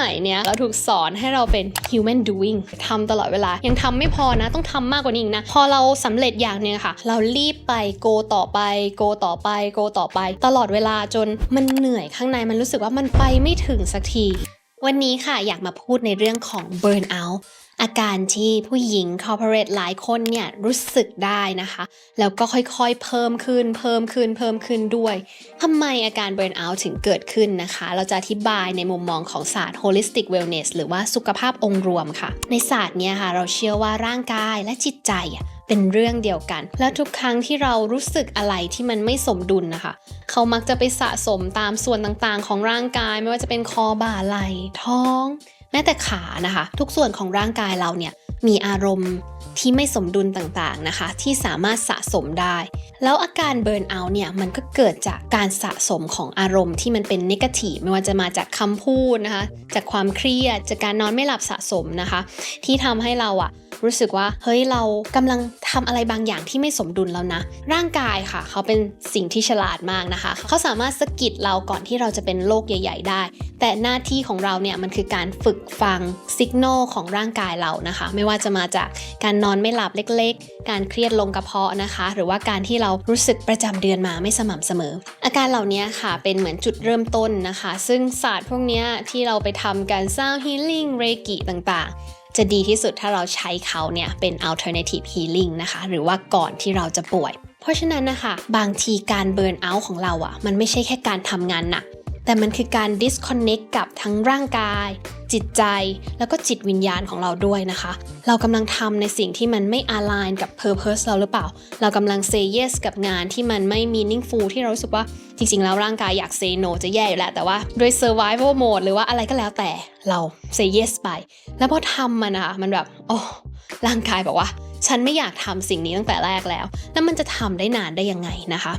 มัยเนี้ยเราถูกสอนให้เราเป็น human doing ทำตลอดเวลา ยังทำไม่พอนะ ต้องทำมากกว่านี้อีกนะ พอเราสำเร็จอย่างเนี้ยค่ะ เรารีบไป go ต่อไป go ต่อไป go ต่อไป ตลอดเวลาจนมันเหนื่อยข้างในมันรู้สึกว่ามันไปไม่ถึงสักที วันนี้ค่ะอยากมาพูดในเรื่องของ burnout อาการที่ผู้หญิง corporate หลายคนเนี่ยรู้สึกได้นะคะ แล้วก็ค่อยๆเพิ่มขึ้น เพิ่มขึ้น เพิ่มขึ้นด้วยทำไมอาการ burnout ถึงเกิดขึ้นนะคะ เราจะอธิบายในมุมมองของศาสตร์ holistic wellness หรือว่าสุขภาพองค์รวมค่ะ ในศาสตร์เนี้ยค่ะเราเชื่อว่าร่างกายและจิตใจเป็นเรื่องเดียวกัน และทุกครั้งที่เรารู้สึกอะไรที่มันไม่สมดุลนะคะ เขามักจะไปสะสมตามส่วนต่างๆ ของร่างกายไม่ว่าจะเป็นคอบ่าไหล่ท้อง แม้แต่ขานะคะ ทุกส่วนของร่างกายเราเนี่ยมีอารมณ์ที่ไม่สมดุลต่างๆนะคะ ที่สามารถสะสมได้ แล้วอาการเบิร์นเอาท์เนี่ยมันก็เกิดจากการสะสมของอารมณ์ที่มันเป็นนกาทีฟไม่ว่าจะมาจากคำพูดนะคะ จากความเครียดจากการนอนไม่หลับสะสมนะคะ ที่ทำให้เราอะ รู้สึกว่า เฮ้ยเรากำลังทำอะไรบางอย่างที่ไม่สมดุลแล้วนะ ร่างกายค่ะ เขาเป็นสิ่งที่ฉลาดมากนะคะ เขาสามารถสะกิดเราก่อนที่เราจะเป็นโรคใหญ่ ๆ ได้ แต่หน้าที่ของเราเนี่ยมันคือการฝึกฟังสัญญาณของร่างกายเรานะคะ ไม่ว่าจะมาจากการนอนไม่หลับเล็กๆ การเครียดลงกระเพาะนะคะ หรือว่าการที่เรารู้สึกประจำเดือนมาไม่สม่ำเสมอ อาการเหล่านี้ค่ะเป็นเหมือนจุดเริ่มต้นนะคะ ซึ่งศาสตร์พวกนี้ที่เราไปทำการสร้าง healing เรกิต่างๆ จะดีที่สุดถ้าเราใช้เขาเนี่ยเป็น alternative healing นะคะ หรือว่าก่อนที่เราจะป่วย เพราะฉะนั้นนะคะ บางทีการเบิร์นเอาท์ของเราอะ่ะ มันไม่ใช่แค่การทำงานหนัก แต่มันคือการ disconnect กับทั้งร่างกาย จิตใจ แล้วก็จิตวิญญาณของเราด้วยนะคะ เรากำลังทำในสิ่งที่มันไม่ align กับ purpose เราหรือเปล่า เรากำลัง say yes กับงานที่มันไม่ meaningful ที่เรารู้สึกว่าจริงๆ แล้วร่างกายอยาก say no จะแย่อยู่แล้ว แต่ว่าด้วย survival mode หรือว่าอะไรก็แล้วแต่เรา say yes ไป แล้วพอทำมันนะคะมันแบบโอ้ร่างกายบอกว่า ฉันไม่อยากทำสิ่งนี้ตั้งแต่แรกแล้ว แล้วมันจะทำได้นานได้ยังไงนะคะ